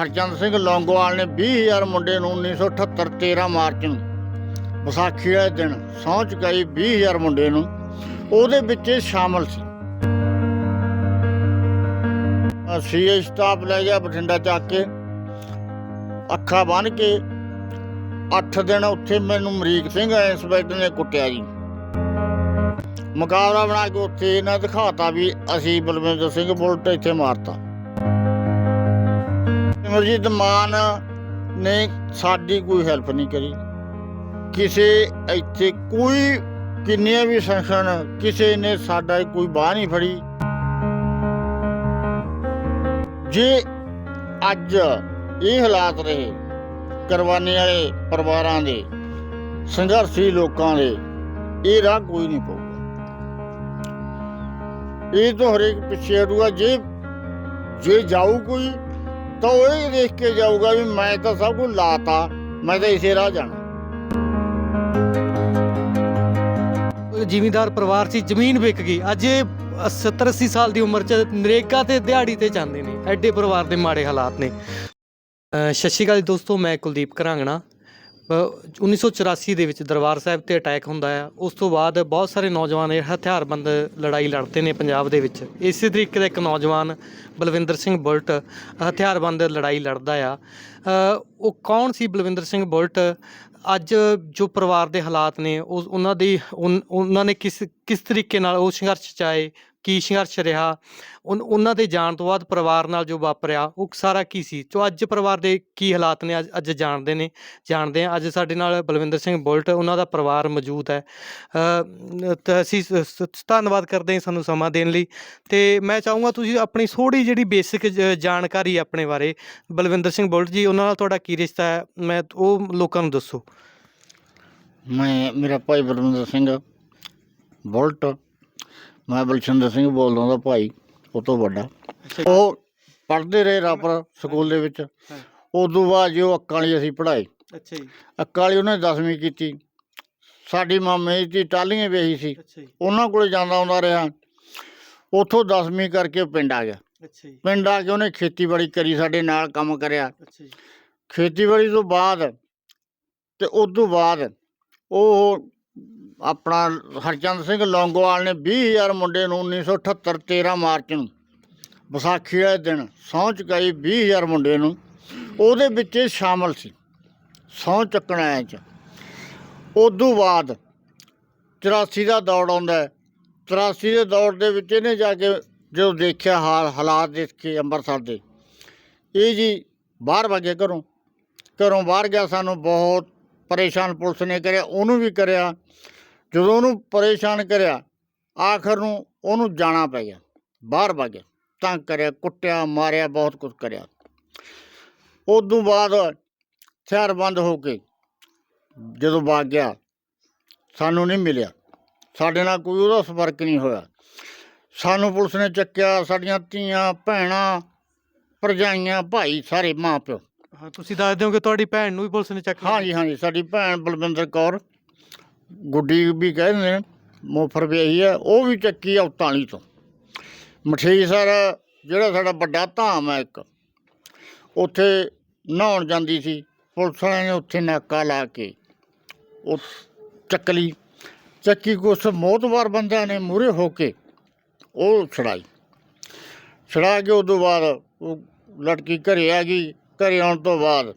ਹਰਚੰਦ ਸਿੰਘ ਲੌਂਗੋਵਾਲ ਨੇ 20000 ਮੁੰਡੇ ਨੂੰ 1978 13 ਮਾਰਚ ਨੂੰ ਵਿਸਾਖੀ ਵਾਲੇ ਦਿਨ ਸਹੁੰ ਚੁਕਾਈ 20000 ਮੁੰਡੇ ਨੂੰ, ਉਹਦੇ ਵਿੱਚ ਸ਼ਾਮਲ ਸੀ। ਸੀਏ ਸਟਾਫ ਲੈ ਗਿਆ ਬਠਿੰਡਾ ਚੱਕ ਕੇ, ਅੱਖਾਂ ਬੰਨ ਕੇ 8 ਦਿਨ ਉੱਥੇ ਮੈਨੂੰ ਮਰੀਕ ਸਿੰਘ ਇੰਸਪੈਕਟਰ ਨੇ ਕੁੱਟਿਆ ਜੀ। ਮੁਕਾਬਲਾ ਬਣਾ ਕੇ ਉੱਥੇ ਇਹਨਾਂ ਦਿਖਾਤਾ ਵੀ ਅਸੀਂ ਬਲਵਿੰਦਰ ਸਿੰਘ ਬੁਲਟ ਇੱਥੇ ਮਾਰਤਾ। ਸਿਮਰਜੀਤ ਮਾਨ ਨੇ ਸਾਡੀ ਕੋਈ ਹੈਲਪ ਨਹੀਂ ਕਰੀ। ਕਿਸੇ ਇੱਥੇ ਕੋਈ ਕਿੰਨੀਆਂ ਵੀ ਸੰਸਥਾਨ ਕਿਸੇ ਨੇ ਸਾਡਾ ਕੋਈ ਬਾਹ ਨਹੀਂ ਫੜੀ। ਜੇ ਅੱਜ ਇਹ ਹਾਲਾਤ ਰਹੇ, ਕੁਰਬਾਨੀ ਵਾਲੇ ਪਰਿਵਾਰਾਂ ਦੇ, ਸੰਘਰਸ਼ੀ ਲੋਕਾਂ ਦੇ ਇਹ ਰਾਹ ਕੋਈ ਨਹੀਂ ਪਊਗਾ। ਇਹ ਤੋਂ ਹਰੇਕ ਪਿੱਛੇ ਹਟੂਗਾ, ਜੇ ਜੇ ਜਾਊ ਕੋਈ ਤਾਂ ਉਹ ਇਹ ਦੇਖ ਕੇ ਜਾਊਗਾ ਵੀ ਮੈਂ ਤਾਂ ਸਭ ਕੁਝ ਲਾਤਾ, ਮੈਂ ਤਾਂ ਇਸੇ ਰਾਹ ਜਾਣਾ। ਜ਼ਿਮੀਂਦਾਰ ਪਰਿਵਾਰ ਸੀ, ਜ਼ਮੀਨ ਵਿਕ ਗਈ। ਅੱਜ ਇਹ 70 80 ਸਾਲ ਦੀ ਉਮਰ 'ਚ ਨਰੇਗਾ ਤੇ ਦਿਹਾੜੀ ਤੇ ਜਾਂਦੇ ਨੇ। ਐਡੇ ਪਰਿਵਾਰ ਦੇ ਮਾੜੇ ਹਾਲਾਤ ਨੇ। ਸਤਿ ਸ਼੍ਰੀ ਅਕਾਲ ਦੋਸਤੋ, ਮੈਂ ਕੁਲਦੀਪ ਘਰਾਂਗਣਾ। 1984 ਦੇ ਵਿੱਚ ਦਰਬਾਰ ਸਾਹਿਬ ਤੇ ਅਟੈਕ ਹੁੰਦਾ ਆ। ਉਸ ਤੋਂ ਬਾਅਦ ਬਹੁਤ ਸਾਰੇ ਨੌਜਵਾਨ ਇਹ ਹਥਿਆਰਬੰਦ ਲੜਾਈ ਲੜਦੇ ਨੇ ਪੰਜਾਬ ਦੇ ਵਿੱਚ। ਇਸੇ ਤਰੀਕੇ ਦਾ ਇੱਕ ਨੌਜਵਾਨ ਬਲਵਿੰਦਰ ਸਿੰਘ ਬੁਲਟ ਹਥਿਆਰਬੰਦ ਲੜਾਈ ਲੜਦਾ ਆ। ਉਹ ਕੌਣ ਸੀ ਬਲਵਿੰਦਰ ਸਿੰਘ ਬੁਲਟ? ਅੱਜ ਜੋ ਪਰਿਵਾਰ ਦੇ ਹਾਲਾਤ ਨੇ ਉਹ ਉਹਨਾਂ ਦੀ, ਉਨ- ਉਹਨਾਂ ਨੇ ਕਿਸ ਕਿਸ ਤਰੀਕੇ ਨਾਲ ਉਹ ਸੰਘਰਸ਼ 'ਚ ਆਏ? ਕੀ ਸੰਘਰਸ਼ ਰਿਹਾ, ਉਨ- ਉਹਨਾਂ ਦੇ ਜਾਣ ਤੋਂ ਬਾਅਦ ਪਰਿਵਾਰ ਨਾਲ ਜੋ ਵਾਪਰਿਆ, ਉਹ ਸਾਰਾ ਕੀ ਸੀ? ਜੋ ਅੱਜ ਪਰਿਵਾਰ ਦੇ ਕੀ ਹਾਲਾਤ ਨੇ, ਅੱਜ- ਅੱਜ ਜਾਣਦੇ ਨੇ, ਜਾਣਦੇ ਆ ਅੱਜ ਸਾਡੇ ਨਾਲ ਬਲਵਿੰਦਰ ਸਿੰਘ ਬੁਲਟ, ਉਹਨਾਂ ਦਾ ਪਰਿਵਾਰ ਮੌਜੂਦ ਹੈ। ਤਾਂ, ਅਸੀਂ ਸ- ਧੰਨਵਾਦ ਕਰਦੇ ਹਾਂ ਸਾਨੂੰ ਸਮਾਂ ਦੇਣ ਲਈ। ਤੇ ਮੈਂ ਚਾਹੂੰਗਾ ਤੁਸੀਂ ਆਪਣੀ ਥੋੜੀ ਜਿਹੜੀ ਬੇਸਿਕ ਜਾਣਕਾਰੀ ਆਪਣੇ ਬਾਰੇ। ਬਲਵਿੰਦਰ ਸਿੰਘ ਬੁਲਟ ਜੀ, ਉਹਨਾਂ ਨਾਲ ਤੁਹਾਡਾ ਕੀ ਰਿਸ਼ਤਾ ਹੈ? ਮੈਂ, ਉਹ ਲੋਕਾਂ ਨੂੰ ਦੱਸੋ। ਮੈਂ, ਮੇਰਾ ਭਾਈ ਬਲਵਿੰਦਰ ਸਿੰਘ ਬੁਲਟ ਮੈਂ ਬਲਛਿੰਦਰ ਸਿੰਘ ਬੋਲਦਾ ਉਹਦਾ ਭਾਈ ਉਹ ਤੋਂ ਵੱਡਾ। ਉਹ ਪੜ੍ਹਦੇ ਰਹੇ ਰਾਪਰ ਸਕੂਲ ਦੇ ਵਿੱਚ। ਉਦੋਂ ਬਾਅਦ ਜੋ ਅੱਕਾਂ ਵਾਲੀ ਅਸੀਂ ਪੜ੍ਹਾਈ ਅੱਛਾ ਜੀ। ਅੱਕਾਂ ਵਾਲੀ ਉਹਨੇ 10ਵੀਂ ਕੀਤੀ। ਸਾਡੀ ਮਾਮੇ ਦੀ ਟਾਲੀਆਂ ਵੇਹੀ ਸੀ। ਉਹਨਾਂ ਕੋਲੇ ਜਾਂਦਾ ਆਉਂਦਾ ਰਿਹਾ। ਉੱਥੋਂ 10ਵੀਂ ਕਰਕੇ ਪਿੰਡ ਆ ਗਿਆ। ਅੱਛਾ ਜੀ। ਪਿੰਡ ਆ ਕੇ ਉਹਨੇ ਖੇਤੀਬਾੜੀ ਕਰੀ ਸਾਡੇ ਨਾਲ ਕੰਮ ਕਰਿਆ। ਅੱਛਾ ਜੀ। ਖੇਤੀਬਾੜੀ ਤੋਂ ਬਾਅਦ ਤੇ ਉਸ ਤੋਂ ਬਾਅਦ ਉਹ ਆਪਣਾ ਹਰਚੰਦ ਸਿੰਘ ਲੌਂਗੋਵਾਲ ਨੇ 20000 ਮੁੰਡੇ ਨੂੰ 1978 13 ਮਾਰਚ ਨੂੰ ਵਿਸਾਖੀ ਵਾਲੇ ਦਿਨ ਸਹੁੰ ਚੁਕਾਈ 20000 ਮੁੰਡੇ ਨੂੰ, ਉਹਦੇ ਵਿੱਚ ਇਹ ਸ਼ਾਮਲ ਸੀ, ਸਹੁੰ ਚੱਕਣ ਆਇਆ ਚ। ਉਦੋਂ ਬਾਅਦ 84 ਦਾ ਦੌੜ ਆਉਂਦਾ ਹੈ। 83 ਦੇ ਦੌੜ ਦੇ ਵਿੱਚ ਇਹਨੇ ਜਾ ਕੇ ਜਦੋਂ ਦੇਖਿਆ ਹਾਲ, ਹਾਲਾਤ ਦੇਖੇ ਅੰਮ੍ਰਿਤਸਰ ਦੇ, ਇਹ ਜੀ ਬਾਹਰ ਵਗੇ ਘਰੋਂ ਘਰੋਂ ਬਾਹਰ ਗਿਆ ਸਾਨੂੰ ਬਹੁਤ ਪਰੇਸ਼ਾਨ ਪੁਲਿਸ ਨੇ ਕਰਿਆ, ਉਹਨੂੰ ਵੀ ਕਰਿਆ। ਜਦੋਂ ਉਹਨੂੰ ਪਰੇਸ਼ਾਨ ਕਰਿਆ, ਆਖਰ ਨੂੰ ਉਹਨੂੰ ਜਾਣਾ ਪੈ ਗਿਆ, ਬਾਹਰ ਵਗ ਤੰਗ ਕਰਿਆ, ਕੁੱਟਿਆ, ਮਾਰਿਆ, ਬਹੁਤ ਕੁਝ ਕਰਿਆ। ਉਦੋਂ ਬਾਅਦ ਹਥਿਆਰਬੰਦ ਹੋ ਕੇ ਜਦੋਂ ਵਗ ਗਿਆ, ਸਾਨੂੰ ਨਹੀਂ ਮਿਲਿਆ। ਸਾਡੇ ਨਾਲ ਕੋਈ ਉਹਦਾ ਸੰਪਰਕ ਨਹੀਂ ਹੋਇਆ। ਸਾਨੂੰ ਪੁਲਿਸ ਨੇ ਚੱਕਿਆ, ਸਾਡੀਆਂ ਧੀਆਂ, ਭੈਣਾਂ, ਭਰਜਾਈਆਂ, ਭਾਈ, ਸਾਰੇ ਮਾਂ ਪਿਓ ਹਾਂ, ਤੁਸੀਂ ਦੱਸ ਦਿਓ ਕਿ ਤੁਹਾਡੀ ਭੈਣ ਨੂੰ ਵੀ ਪੁਲਿਸ ਨੇ ਚੱਕ ਲਿਆ? ਹਾਂਜੀ ਹਾਂਜੀ, ਸਾਡੀ ਭੈਣ ਬਲਵਿੰਦਰ ਕੌਰ, ਗੁੱਡੀ ਵੀ ਕਹਿੰਦੇ ਨੇ, ਮੋਫਰ ਵਿਆਹੀ ਹੈ, ਉਹ ਵੀ ਚੱਕੀ ਆ ਔਤਾਲੀ ਤੋਂ। ਮਠੇਈ ਸਰ, ਜਿਹੜਾ ਸਾਡਾ ਵੱਡਾ ਧਾਮ ਹੈ ਇੱਕ, ਉੱਥੇ ਨਹਾਉਣ ਜਾਂਦੀ ਸੀ, ਪੁਲਿਸ ਵਾਲਿਆਂ ਨੇ ਉੱਥੇ ਨਾਕਾ ਲਾ ਕੇ, ਉਹ ਚੱਕ ਲਈ। ਚੱਕੀ ਕੁਛ ਮੋਤਵਾਰ ਬੰਦਿਆਂ ਨੇ ਮੂਰੇ ਹੋ ਕੇ ਉਹ ਛੜਾਈ। ਛੜਾ ਕੇ ਉਦੋਂ ਬਾਅਦ ਉਹ ਲੜਕੀ ਘਰੇ ਆ ਗਈ ਘਰੇ ਆਉਣ ਤੋਂ ਬਾਅਦ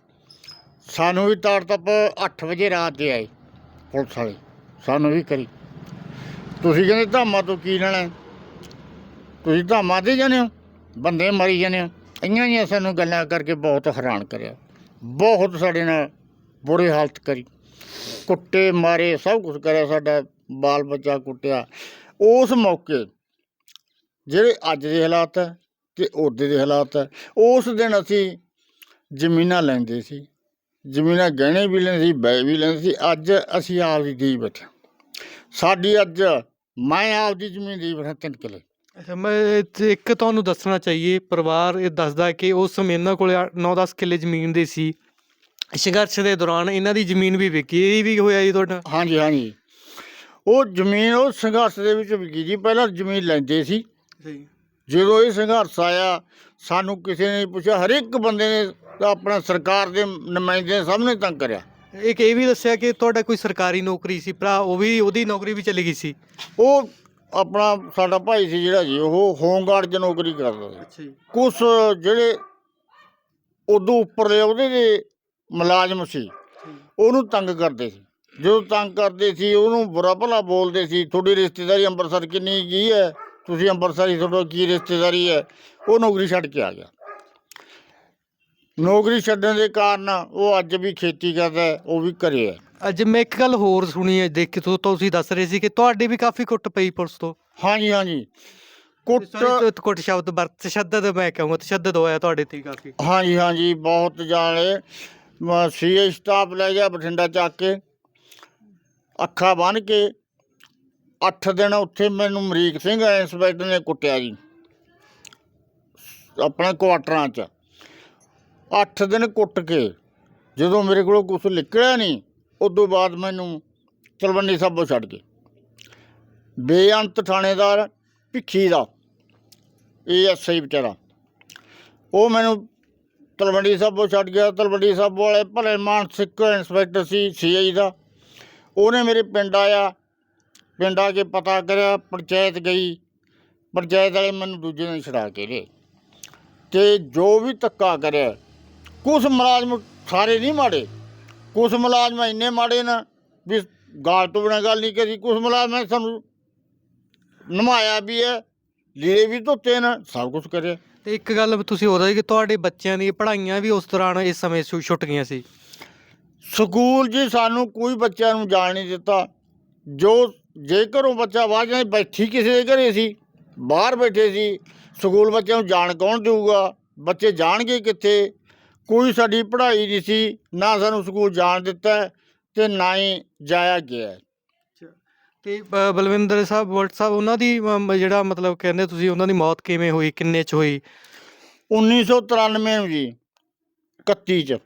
ਸਾਨੂੰ ਵੀ ਤਾੜ ਤੱਪ 8 ਵਜੇ ਰਾਤ ਦੇ ਆਏ ਪੁਲਿਸ ਵਾਲੇ, ਸਾਨੂੰ ਵੀ ਕਰੀ। ਤੁਸੀਂ ਕਹਿੰਦੇ ਧਾਮਾ ਤੋਂ ਕੀ ਲੈਣਾ? ਤੁਸੀਂ ਧਾਮਾ ਦੇ ਜਾਂਦੇ ਹੋ? ਬੰਦੇ ਮਰੀ ਜਾਂਦੇ ਹੋ। ਇੰਨੀਆਂ ਹੀ ਸਾਨੂੰ ਗੱਲਾਂ ਕਰਕੇ ਬਹੁਤ ਹੈਰਾਨ ਕਰਿਆ। ਬਹੁਤ ਸਾਡੇ ਨਾਲ ਬੁਰੀ ਹਾਲਤ ਕਰੀ। ਕੁੱਟੇ, ਮਾਰੇ, ਸਭ ਕੁਝ ਕਰਿਆ ਸਾਡਾ ਬਾਲ ਬੱਚਾ ਕੁੱਟਿਆ। ਉਸ ਮੌਕੇ ਜਿਹੜੇ ਅੱਜ ਦੇ ਹਾਲਾਤ ਹੈ ਤੇ ਉਹਦੇ ਦੇ ਹਾਲਾਤ ਹੈ, ਉਸ ਦਿਨ ਅਸੀਂ ਜ਼ਮੀਨਾਂ ਲੈਂਦੇ ਸੀ। ਜ਼ਮੀਨਾਂ ਗਹਿਣੇ ਵੀ ਲੈਂਦੇ ਸੀ ਬੈ ਵੀ ਲੈਂਦੇ ਸੀ। ਅੱਜ ਅਸੀਂ ਆਪ ਦੀ ਦੇ ਬੈਠੇ ਸਾਡੀ ਅੱਜ ਮੈਂ ਆਪ ਦੀ ਜ਼ਮੀਨ ਦੀ ਬੈਠਾ ਤਿੰਨ ਕਿੱਲੇ। ਅੱਛਾ ਮੈਂ ਇੱਥੇ ਇੱਕ ਤੁਹਾਨੂੰ ਦੱਸਣਾ ਚਾਹੀਏ ਪਰਿਵਾਰ ਇਹ ਦੱਸਦਾ ਕਿ ਉਸ ਸਮੇਂ ਇਹਨਾਂ ਕੋਲੇ 9-10 ਕਿੱਲੇ ਜ਼ਮੀਨ ਦੇ ਸੀ। ਸੰਘਰਸ਼ ਦੇ ਦੌਰਾਨ ਇਹਨਾਂ ਦੀ ਜ਼ਮੀਨ ਵੀ ਵਿਕੀ ਇਹ ਵੀ ਹੋਇਆ ਜੀ ਤੁਹਾਡਾ? ਹਾਂਜੀ ਹਾਂਜੀ। ਉਹ ਜ਼ਮੀਨ ਉਹ ਸੰਘਰਸ਼ ਦੇ ਵਿੱਚ ਵਿਕੀ ਜੀ। ਪਹਿਲਾਂ ਜ਼ਮੀਨ ਲੈਂਦੇ ਸੀ। ਜੀ। ਜਦੋਂ ਇਹ ਸੰਘਰਸ਼ ਆਇਆ ਸਾਨੂੰ ਕਿਸੇ ਨੇ ਪੁੱਛਿਆ ਹਰ ਇੱਕ ਬੰਦੇ ਨੇ ਆਪਣਾ ਸਰਕਾਰ ਦੇ ਨੁਮਾਇੰਦੇ ਸਭ ਨੇ ਤੰਗ ਕਰਿਆ। ਇੱਕ ਇਹ ਵੀ ਦੱਸਿਆ ਕਿ ਤੁਹਾਡਾ ਕੋਈ ਸਰਕਾਰੀ ਨੌਕਰੀ ਸੀ ਭਰਾ ਉਹ ਵੀ ਉਹਦੀ ਨੌਕਰੀ ਵੀ ਚਲੀ ਗਈ ਸੀ? ਉਹ ਆਪਣਾ ਸਾਡਾ ਭਾਈ ਸੀ ਜਿਹੜਾ ਜੀ ਉਹ ਹੋਮਗਾਰਡ 'ਚ ਨੌਕਰੀ ਕਰਦਾ ਸੀ। ਅੱਛਾ ਜੀ। ਜਿਹੜੇ ਉਦੋਂ ਉੱਪਰਲੇ ਉਹਦੇ ਦੇ ਮੁਲਾਜ਼ਮ ਸੀ ਉਹਨੂੰ ਤੰਗ ਕਰਦੇ ਸੀ। ਜਦੋਂ ਤੰਗ ਕਰਦੇ ਸੀ ਉਹਨੂੰ ਬੁਰਾ ਭਲਾ ਬੋਲਦੇ ਸੀ ਤੁਹਾਡੀ ਰਿਸ਼ਤੇਦਾਰੀ ਅੰਮ੍ਰਿਤਸਰ ਕਿੰਨੀ ਕੀ ਹੈ? ਤੁਸੀਂ ਅੰਮ੍ਰਿਤਸਰੀ ਤੁਹਾਡਾ ਕੀ ਰਿਸ਼ਤੇਦਾਰੀ ਹੈ? ਉਹ ਨੌਕਰੀ ਛੱਡ ਕੇ ਆ ਗਿਆ। ਨੌਕਰੀ ਛੱਡਣ ਦੇ ਕਾਰਨ ਉਹ ਅੱਜ ਵੀ ਖੇਤੀ ਕਰਦਾ ਹੈ, ਉਹ ਵੀ ਘਰੇ ਹੈ। ਅੱਜ ਮੈਂ ਇੱਕ ਗੱਲ ਹੋਰ ਸੁਣੀ ਹੈ ਦੇਖ ਕੇ ਤੁ- ਤੁਸੀਂ ਦੱਸ ਰਹੇ ਸੀ ਕਿ ਤੁਹਾਡੇ ਵੀ ਕਾਫੀ ਕੁੱਟ ਪਈ ਪੁਲਿਸ ਤੋਂ। ਹਾਂਜੀ ਹਾਂਜੀ। ਕੁੱਟ Sorry, ਕੁੱਟ ਸ਼ਬਦ ਵਰਤ ਤਸ਼ੱਦਦ ਮੈਂ ਕਹੂੰਗਾ ਤਸ਼ੱਦਦ ਹੋਇਆ ਤੁਹਾਡੇ ਤੇ ਕਾਫੀ। ਹਾਂਜੀ ਹਾਂਜੀ ਬਹੁਤ ਜਾਣੇ ਸੀਏ ਸਟਾਫ ਲੈ ਗਿਆ ਬਠਿੰਡਾ ਚੱਕ ਕੇ ਅੱਖਾਂ ਬੰਨ ਕੇ 8 ਦਿਨ ਉੱਥੇ ਮੈਨੂੰ ਅਮਰੀਕ ਸਿੰਘ ਇੰਸਪੈਕਟਰ ਨੇ ਕੁੱਟਿਆ ਜੀ ਆਪਣੇ ਕੁਆਟਰਾਂ 'ਚ। 8 ਦਿਨ ਕੁੱਟ ਕੇ ਜਦੋਂ ਮੇਰੇ ਕੋਲੋਂ ਕੁਝ ਨਿਕਲਿਆ ਨਹੀਂ, ਉਦੋਂ ਬਾਅਦ ਮੈਨੂੰ ਤਲਵੰਡੀ ਸਾਬੋ ਛੱਡ ਗਏ। ਬੇਅੰਤ ਥਾਣੇਦਾਰ, ਭਿੱਖੀ ਦਾ ਇਹ ਐਸਆਈ ਵਿਚਾਰਾ। ਉਹ ਮੈਨੂੰ ਤਲਵੰਡੀ ਸਾਬੋ ਛੱਡ ਗਿਆ। ਤਲਵੰਡੀ ਸਾਬੋ ਵਾਲੇ ਭਲੇ ਮਾਨਸਿਕ ਇੰਸਪੈਕਟਰ ਸੀ, ਸੀਆਈ ਦਾ। ਉਹਨੇ ਮੇਰੇ ਪਿੰਡ ਆਇਆ। ਪਿੰਡ ਆ ਕੇ ਪਤਾ ਕਰਿਆ, ਪੰਚਾਇਤ ਗਈ। ਪੰਚਾਇਤ ਵਾਲੇ ਮੈਨੂੰ ਦੂਜੇ ਦਿਨ ਛਡਾ ਕੇ ਗਏ ਤੇ ਜੋ ਵੀ ਧੱਕਾ ਕਰਿਆ ਕੁਝ ਮੁਲਾਜ਼ਮ ਸਾਰੇ ਨਹੀਂ ਮਾੜੇ। ਕੁਝ ਮੁਲਾਜ਼ਮ ਇੰਨੇ ਮਾੜੇ ਨਾ ਵੀ ਗਾਲ ਤੋਂ ਬਿਨਾਂ ਗੱਲ ਨਹੀਂ ਕਰੀ। ਕੁਝ ਮੁਲਾਜ਼ਮ ਸਾਨੂੰ ਨਮਾਇਆ ਵੀ ਹੈ ਲੀੜੇ ਵੀ ਧੋਤੇ ਨਾ ਸਭ ਕੁਝ ਕਰਿਆ। ਤੇ ਇੱਕ ਗੱਲ ਤੁਸੀਂ ਹੋਰ ਦੱਸੀ ਕਿ ਤੁਹਾਡੇ ਬੱਚਿਆਂ ਦੀਆਂ ਪੜ੍ਹਾਈਆਂ ਵੀ ਉਸ ਦੌਰਾਨ ਇਸ ਸਮੇਂ ਛੁ- ਛੁੱਟ ਗਈਆਂ ਸੀ? ਸਕੂਲ ਜੀ ਸਾਨੂੰ ਕੋਈ ਬੱਚਿਆਂ ਨੂੰ ਜਾਣ ਨਹੀਂ ਦਿੱਤਾ। ਜੋ ਜੇ ਘਰੋਂ ਬੱਚਾ ਬਾਹਰ ਜਾਂ ਬੈਠੀ ਕਿਸੇ ਦੇ ਘਰੇ ਸੀ ਬਾਹਰ ਬੈਠੇ ਸੀ ਸਕੂਲ ਬੱਚਿਆਂ ਨੂੰ ਜਾਣ ਕੌਣ ਦੇਊਗਾ? ਬੱਚੇ ਜਾਣਗੇ ਕਿੱਥੇ? ਕੋਈ ਸਾਡੀ ਪੜ੍ਹਾਈ ਨਹੀਂ ਸੀ ਨਾ ਸਾਨੂੰ ਸਕੂਲ ਜਾਣ ਦਿੱਤਾ ਤੇ ਨਾ ਹੀ ਜਾਇਆ ਗਿਆ। ਤੇ ਬ- ਬਲਵਿੰਦਰ ਸਾਹਿਬ ਬੋਲਟ ਸਾਹਿਬ ਉਹਨਾਂ ਦੀ ਜਿਹੜਾ ਮਤਲਬ ਕਹਿੰਦੇ ਤੁਸੀਂ ਉਹਨਾਂ ਦੀ ਮੌਤ ਕਿਵੇਂ ਹੋਈ ਕਿੰਨੇ ਚ ਹੋਈ? 1993 ਨੂੰ ਜੀ 31 ਚ।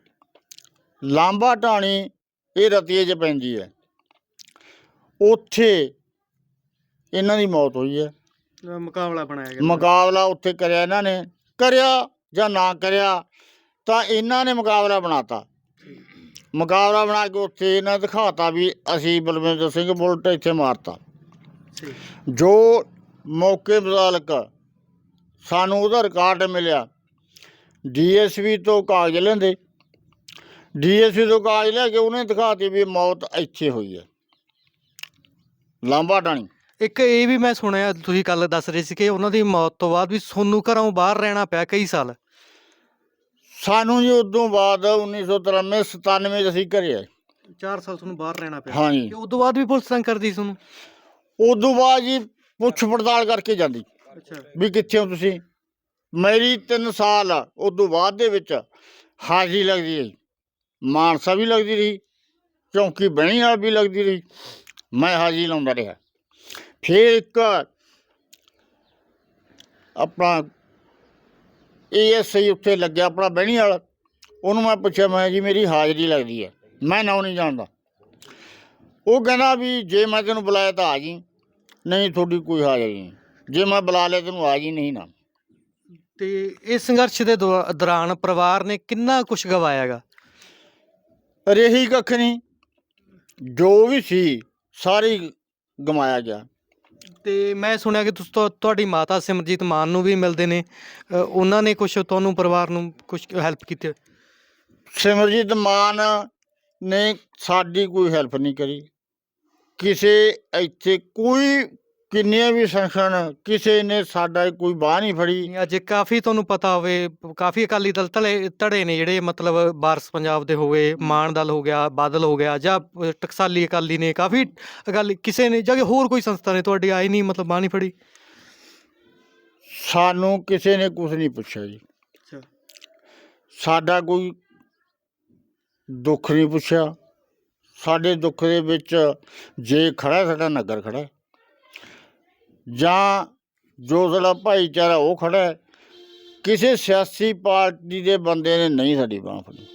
ਲਾਂਬਾ ਢਾਣੀ ਇਹ ਰਤੀਏ ਚ ਪੈਂਦੀ ਹੈ। ਉੱਥੇ ਇਹਨਾਂ ਦੀ ਮੌਤ ਹੋਈ ਹੈ। ਮੁਕਾਬਲਾ ਬਣਾਇਆ ਮੁਕਾਬਲਾ ਉੱਥੇ ਕਰਿਆ ਇਹਨਾਂ ਨੇ। ਕਰਿਆ ਜਾਂ ਨਾ ਕਰਿਆ ਤਾਂ ਇਹਨਾਂ ਨੇ ਮੁਕਾਬਲਾ ਬਣਾਤਾ। ਮੁਕਾਬਲਾ ਬਣਾ ਕੇ ਉੱਥੇ ਇਹਨਾਂ ਦਿਖਾਤਾ ਵੀ ਅਸੀਂ ਬਲਵਿੰਦਰ ਸਿੰਘ ਬੁਲਟ ਇੱਥੇ ਮਾਰਤਾ। ਜੋ ਮੌਕੇ ਮੁਤਾਲਕ ਸਾਨੂੰ ਉਹਦਾ ਰਿਕਾਰਡ ਮਿਲਿਆ, ਡੀਐਸਪੀ ਤੋਂ ਕਾਗਜ਼ ਲੈਂਦੇ। ਡੀਐਸਪੀ ਤੋਂ ਕਾਗਜ਼ ਲੈ ਕੇ ਉਹਨੇ ਦਿਖਾਤੀ ਵੀ ਮੌਤ ਇੱਥੇ ਹੋਈ ਹੈ। ਲਾਂਬਾ ਡਾਣੀ ਇੱਕ ਇਹ ਵੀ ਮੈਂ ਸੁਣਿਆ, ਤੁਸੀਂ ਕੱਲ ਦੱਸ ਰਹੇ ਸੀ ਕਿ ਉਹਨਾਂ ਦੀ ਮੌਤ ਤੋਂ ਬਾਅਦ ਵੀ ਸੋਨੂੰ ਘਰੋਂ ਬਾਹਰ ਰਹਿਣਾ ਪਿਆ ਕਈ ਸਾਲ। ਸਾਨੂੰ ਜੀ ਉਦੋਂ ਬਾਅਦ 1993 97 ਚ ਅਸੀਂ ਘਰੇ ਆਏ। 4 ਸਾਲ ਤੁਹਾਨੂੰ ਬਾਹਰ ਰਹਿਣਾ ਪਿਆ। ਹਾਂਜੀ। ਤੇ ਉਦੋਂ ਬਾਅਦ ਵੀ ਪੁਲਿਸ ਤੰਗ ਕਰਦੀ ਸੀ ਤੁਹਾਨੂੰ? ਉਦੋਂ ਬਾਅਦ ਜੀ ਪੁੱਛ ਪੜਤਾਲ ਕਰਕੇ ਜਾਂਦੀ। ਅੱਛਾ। ਵੀ ਕਿੱਥੇ ਹੋ ਤੁਸੀਂ? ਮੇਰੀ 3 ਸਾਲ ਉਦੋਂ ਬਾਅਦ ਦੇ ਵਿੱਚ ਹਾਜ਼ਰੀ ਲੱਗਦੀ ਰਹੀ। ਮਾਨਸਾ ਵੀ ਲੱਗਦੀ ਰਹੀ। ਚੌਂਕੀ ਬਣੀ ਨਾਲ ਵੀ ਲੱਗਦੀ ਰਹੀ। ਮੈਂ ਹਾਜ਼ਰੀ ਲਾਉਂਦਾ ਰਿਹਾ। ਫਿਰ ਇੱਕ ਆਪਣਾ ਏਐਸਆਈ ਉੱਥੇ ਲੱਗਿਆ ਆਪਣਾ ਬਹਿਣੀ ਵਾਲਾ। ਉਹਨੂੰ ਮੈਂ ਪੁੱਛਿਆ ਮੈਂ ਜੀ ਮੇਰੀ ਹਾਜ਼ਰੀ ਲੱਗਦੀ ਹੈ। ਮੈਂ ਨਾ ਨਹੀਂ ਜਾਣਦਾ। ਉਹ ਕਹਿੰਦਾ ਵੀ ਜੇ ਮੈਂ ਤੈਨੂੰ ਬੁਲਾਇਆ ਤਾਂ ਆ ਜੀ ਨਹੀਂ ਤੁਹਾਡੀ ਕੋਈ ਹਾਜ਼ਰੀ ਨਹੀਂ। ਜੇ ਮੈਂ ਬੁਲਾ ਲਿਆ ਤੈਨੂੰ ਆ ਜੀ ਨਹੀਂ ਨਾ। ਤੇ ਇਸ ਸੰਘਰਸ਼ ਦੇ ਦੌ- ਦੌਰਾਨ ਪਰਿਵਾਰ ਨੇ ਕਿੰਨਾ ਕੁਝ ਗਵਾਇਆਗਾ? ਰਹੀ ਕੱਖ ਨਹੀਂ। ਜੋ ਵੀ ਸੀ ਸਾਰੀ ਗਮਾਇਆ ਗਿਆ। ਤੇ ਮੈਂ ਸੁਣਿਆ ਕਿ ਤੁਸੀਂ ਤੁਹਾ- ਤੁਹਾਡੀ ਮਾਤਾ ਸਿਮਰਜੀਤ ਮਾਨ ਨੂੰ ਵੀ ਮਿਲਦੇ ਨੇ। ਅ, ਉਹਨਾਂ ਨੇ ਕੁਝ ਤੁਹਾਨੂੰ ਪਰਿਵਾਰ ਨੂੰ ਕੁਝ ਹੈਲਪ ਕੀਤੀ ਸਿਮਰਜੀਤ ਮਾਨ ਨੇ ਸਾਡੀ ਕੋਈ ਹੈਲਪ ਨਹੀਂ ਕਰੀ। ਕਿਸੇ ਇੱਥੇ ਕੋਈ ਕਿੰਨੀਆਂ ਵੀ ਸੰਗਠਨ ਕਿਸੇ ਨੇ ਸਾਡਾ ਕੋਈ ਬਾਹ ਨਹੀਂ ਫੜੀ। ਅੱਜ ਕਾਫੀ ਤੁਹਾਨੂੰ ਪਤਾ ਹੋਵੇ ਕਾਫੀ ਅਕਾਲੀ ਦਲ ਧੜੇ ਧੜੇ ਨੇ ਜਿਹੜੇ ਮਤਲਬ ਵਾਰਸ ਪੰਜਾਬ ਦੇ ਹੋਵੇ ਮਾਨ ਦਲ ਹੋ ਗਿਆ ਬਾਦਲ ਹੋ ਗਿਆ ਜਾਂ ਟਕਸਾਲੀ ਅਕਾਲੀ ਨੇ ਕਾਫੀ ਅਕਾਲੀ ਕਿਸੇ ਨੇ ਜਾਂ ਹੋਰ ਕੋਈ ਸੰਸਥਾ ਨੇ ਤੁਹਾਡੀ ਆਈ ਨਹੀਂ ਮਤਲਬ ਬਾਹ ਨਹੀਂ ਫੜੀ? ਸਾਨੂੰ ਕਿਸੇ ਨੇ ਕੁਝ ਨਹੀਂ ਪੁੱਛਿਆ ਜੀ। ਸਾਡਾ ਕੋਈ ਦੁੱਖ ਨਹੀਂ ਪੁੱਛਿਆ। ਸਾਡੇ ਦੁੱਖ ਦੇ ਵਿੱਚ ਜੇ ਖੜਾ ਸਾਡਾ ਨਗਰ ਖੜਾ ਜਾਂ ਜੋ ਸਾਡਾ ਭਾਈਚਾਰਾ ਉਹ ਖੜਾ ਹੈ, ਕਿਸੇ ਸਿਆਸੀ ਪਾਰਟੀ ਦੇ ਬੰਦੇ ਨੇ ਨਹੀਂ ਸਾਡੀ ਬਾਂਹ ਫੜੀ।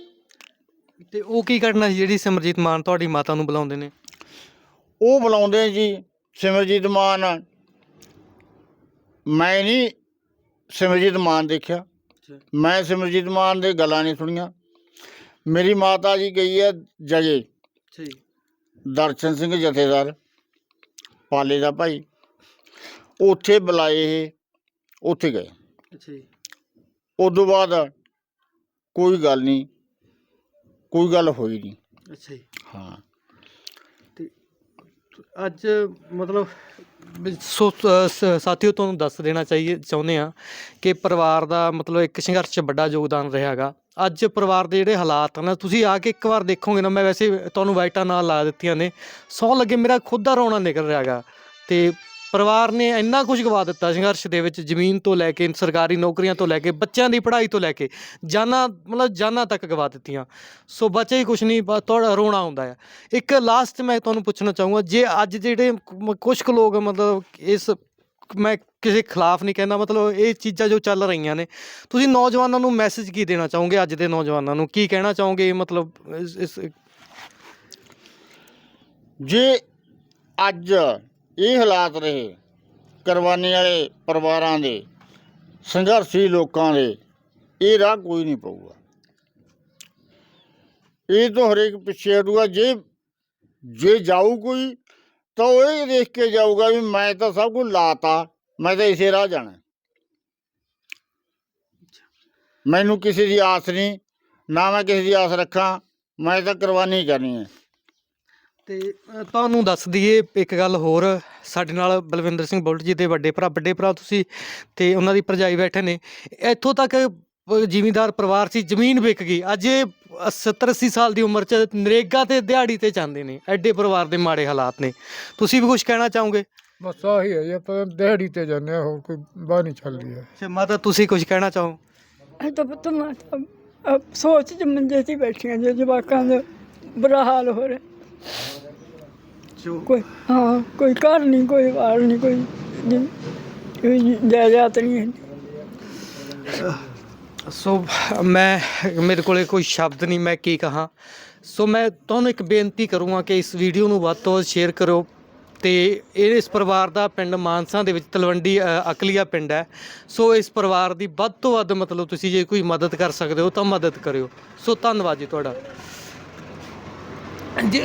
ਤੇ ਉਹ ਕੀ ਕਰਨਾ ਸੀ ਜਿਹੜੀ ਸਿਮਰਜੀਤ ਮਾਨ ਤੁਹਾਡੀ ਮਾਤਾ ਨੂੰ ਬੁਲਾਉਂਦੇ ਨੇ? ਉਹ ਬੁਲਾਉਂਦੇ ਜੀ ਸਿਮਰਜੀਤ ਮਾਨ। ਮੈਂ ਨਹੀਂ ਸਿਮਰਜੀਤ ਮਾਨ ਦੇਖਿਆ। ਮੈਂ ਸਿਮਰਜੀਤ ਮਾਨ ਦੇ ਗੱਲਾਂ ਨਹੀਂ ਸੁਣੀਆਂ। ਮੇਰੀ ਮਾਤਾ ਜੀ ਗਈ ਹੈ ਜਗੇ। ਜੀ। ਦਰਸ਼ਨ ਸਿੰਘ ਜਥੇਦਾਰ ਪਾਲੇ ਦਾ ਭਾਈ। ਉੱਥੇ ਬੁਲਾਏ ਇਹ ਉੱਥੇ ਗਏ। ਅੱਛਾ ਜੀ। ਉਦੋਂ ਬਾਅਦ ਕੋਈ ਗੱਲ ਨਹੀਂ ਕੋਈ ਗੱਲ ਹੋਈ ਨਹੀਂ। ਅੱਛਾ ਜੀ। ਹਾਂ। ਅੱਜ ਮਤਲਬ ਸੋ ਸਾਥੀਓ ਤੁਹਾਨੂੰ ਦੱਸ ਦੇਣਾ ਚਾਹੀਏ ਚਾਹੁੰਦੇ ਆ ਕਿ ਪਰਿਵਾਰ ਦਾ ਮਤਲਬ ਇੱਕ ਸੰਘਰਸ਼ 'ਚ ਵੱਡਾ ਯੋਗਦਾਨ ਰਿਹਾਗਾ ਅੱਜ ਪਰਿਵਾਰ ਦੇ ਜਿਹੜੇ ਹਾਲਾਤ ਨੇ ਤੁਸੀਂ ਆ ਕੇ ਇੱਕ ਵਾਰ ਦੇਖੋਗੇ ਨਾ ਮੈਂ ਵੈਸੇ ਤੁਹਾਨੂੰ ਵਾਈਟਾਂ ਨਾਲ ਲਾ ਦਿੱਤੀਆਂ ਨੇ। ਸੌ ਲੱਗੇ ਮੇਰਾ ਖੁਦ ਦਾ ਰੋਣਾ ਨਿਕਲ ਰਿਹਾਗਾ ਤੇ ਪਰਿਵਾਰ ਨੇ ਇੰਨਾ ਕੁਝ ਗਵਾ ਦਿੱਤਾ ਸੰਘਰਸ਼ ਦੇ ਵਿੱਚ ਜ਼ਮੀਨ ਤੋਂ ਲੈ ਕੇ, ਸਰਕਾਰੀ ਨੌਕਰੀਆਂ ਤੋਂ ਲੈ ਕੇ, ਬੱਚਿਆਂ ਦੀ ਪੜ੍ਹਾਈ ਤੋਂ ਲੈ ਕੇ, ਜਾਨਾਂ, ਮਤਲਬ ਜਾਨਾਂ ਤੱਕ ਗਵਾ ਦਿੱਤੀਆਂ। ਸੋ ਬੱਚੇ ਹੀ ਕੁਝ ਨਹੀਂ, ਬਸ ਰੋਣਾ ਆਉਂਦਾ ਹੈ ਇੱਕ ਲਾਸਟ ਮੈਂ ਤੁਹਾਨੂੰ ਪੁੱਛਣਾ ਚਾਹੂੰਗਾ, ਜੇ ਅੱਜ ਜਿਹੜੇ ਕੁਝ ਕੁ ਲੋਕ ਮਤਲਬ ਇਸ ਮੈਂ ਕਿਸੇ ਖਿਲਾਫ ਨਹੀਂ ਕਹਿੰਦਾ, ਮਤਲਬ ਇਹ ਚੀਜ਼ਾਂ ਜੋ ਚੱਲ ਰਹੀਆਂ ਨੇ, ਤੁਸੀਂ ਨੌਜਵਾਨਾਂ ਨੂੰ ਮੈਸੇਜ ਕੀ ਦੇਣਾ ਚਾਹੋਗੇ ਅੱਜ ਦੇ ਨੌਜਵਾਨਾਂ ਨੂੰ? ਕੀ ਕਹਿਣਾ ਚਾਹੋਗੇ ਮਤਲਬ ਇਸ ਜੇ ਅੱਜ ਇਹ ਹਾਲਾਤ ਰਹੇ ਕੁਰਬਾਨੀ ਵਾਲੇ ਪਰਿਵਾਰਾਂ ਦੇ, ਸੰਘਰਸ਼ੀ ਲੋਕਾਂ ਦੇ, ਇਹ ਰਾਹ ਕੋਈ ਨਹੀਂ ਪਊਗਾ। ਇਹ ਤਾਂ ਹਰੇਕ ਪਿੱਛੇ ਹਟੂਗਾ, ਜੇ ਜੇ ਜਾਊ ਕੋਈ, ਤਾਂ ਉਹ ਇਹ ਦੇਖ ਕੇ ਜਾਊਗਾ ਵੀ ਮੈਂ ਤਾਂ ਸਭ ਕੁਝ ਲਾਤਾ, ਮੈਂ ਤਾਂ ਇਸੇ ਰਾਹ ਜਾਣਾ। ਮੈਨੂੰ ਕਿਸੇ ਦੀ ਆਸ ਨਹੀਂ, ਨਾ ਮੈਂ ਕਿਸੇ ਦੀ ਆਸ ਰੱਖਾਂ, ਮੈਂ ਤਾਂ ਕੁਰਬਾਨੀ ਕਰਨੀ ਹੈ। ਤੇ ਤੁਹਾਨੂੰ ਦੱਸ ਦਈਏ ਇੱਕ ਗੱਲ ਹੋਰ। ਸਾਡੇ ਨਾਲ ਬਲਵਿੰਦਰ ਸਿੰਘ ਬੁਲਟ ਜੀ ਦੇ ਵੱਡੇ ਭਰਾ ਵੱਡੇ ਭਰਾ ਤੁਸੀਂ ਤੇ ਉਹਨਾਂ ਦੀ ਭਰਜਾਈ ਬੈਠੇ ਨੇ। ਇੱਥੋਂ ਤੱਕ ਜ਼ਿਮੀਂਦਾਰ ਪਰਿਵਾਰ ਸੀ ਜ਼ਮੀਨ ਵਿਕ ਗਈ। ਅੱਜ ਇਹ 70 80 ਸਾਲ ਦੀ ਉਮਰ 'ਚ ਨਰੇਗਾ ਤੇ ਦਿਹਾੜੀ ਤੇ ਜਾਂਦੇ ਨੇ ਐਡੇ ਪਰਿਵਾਰ ਦੇ ਮਾੜੇ ਹਾਲਾਤ ਨੇ। ਤੁਸੀਂ ਵੀ ਕੁਝ ਕਹਿਣਾ ਚਾਹੋਗੇ? ਬਸ ਆਹੀ ਹੈ ਜੀ ਆਪਾਂ ਦਿਹਾੜੀ ਤੇ ਜਾਂਦੇ ਹਾਂ ਹੋਰ ਕੋਈ ਬਾਹਰ ਨਹੀਂ ਚੱਲਦੀ ਹੈ। ਅੱਛਾ ਮਾਤਾ ਤੁਸੀਂ ਕੁਝ ਕਹਿਣਾ ਚਾਹੋ? ਇਹ ਤਾਂ ਪੁੱਤ ਮੈਂ ਤਾਂ ਅਹ ਸੋਚ ਚ ਮੰਜੇ 'ਤੇ ਹੀ ਬੈਠੀਆਂ ਜੇ ਜਵਾਕਾਂ ਦਾ ਬੁਰਾ ਹਾਲ ਹੋ ਰਿਹਾ। ਕੋਈ ਹਾਂ ਕੋਈ ਘਰ ਨਹੀਂ ਕੋਈ ਵਾਰ ਨਹੀਂ ਕੋਈ ਜਾਇਦਾਦ ਨਹੀਂ ਹੈ। ਸੋ ਮੈਂ ਮੇਰੇ ਕੋਲੇ ਕੋਈ ਸ਼ਬਦ ਨਹੀਂ ਮੈਂ ਕੀ ਕਹਾਂ? ਸੋ ਮੈਂ ਤੁਹਾਨੂੰ ਇੱਕ ਬੇਨਤੀ ਕਰੂੰਗਾ ਕਿ ਇਸ ਵੀਡੀਓ ਨੂੰ ਵੱਧ ਤੋਂ ਵੱਧ ਸ਼ੇਅਰ ਕਰੋ ਤੇ ਇਹ ਇਸ ਪਰਿਵਾਰ ਦਾ ਪਿੰਡ ਮਾਨਸਾ ਦੇ ਵਿੱਚ ਤਲਵੰਡੀ ਅਕਲੀਆ ਪਿੰਡ ਹੈ। ਸੋ ਇਸ ਪਰਿਵਾਰ ਦੀ ਵੱਧ ਤੋਂ ਵੱਧ ਮਤਲਬ ਤੁਸੀਂ ਜੇ ਕੋਈ ਮਦਦ ਕਰ ਸਕਦੇ ਹੋ ਤਾਂ ਮਦਦ ਕਰਿਓ। ਸੋ ਧੰਨਵਾਦ ਜੀ ਤੁਹਾਡਾ। ਜੀ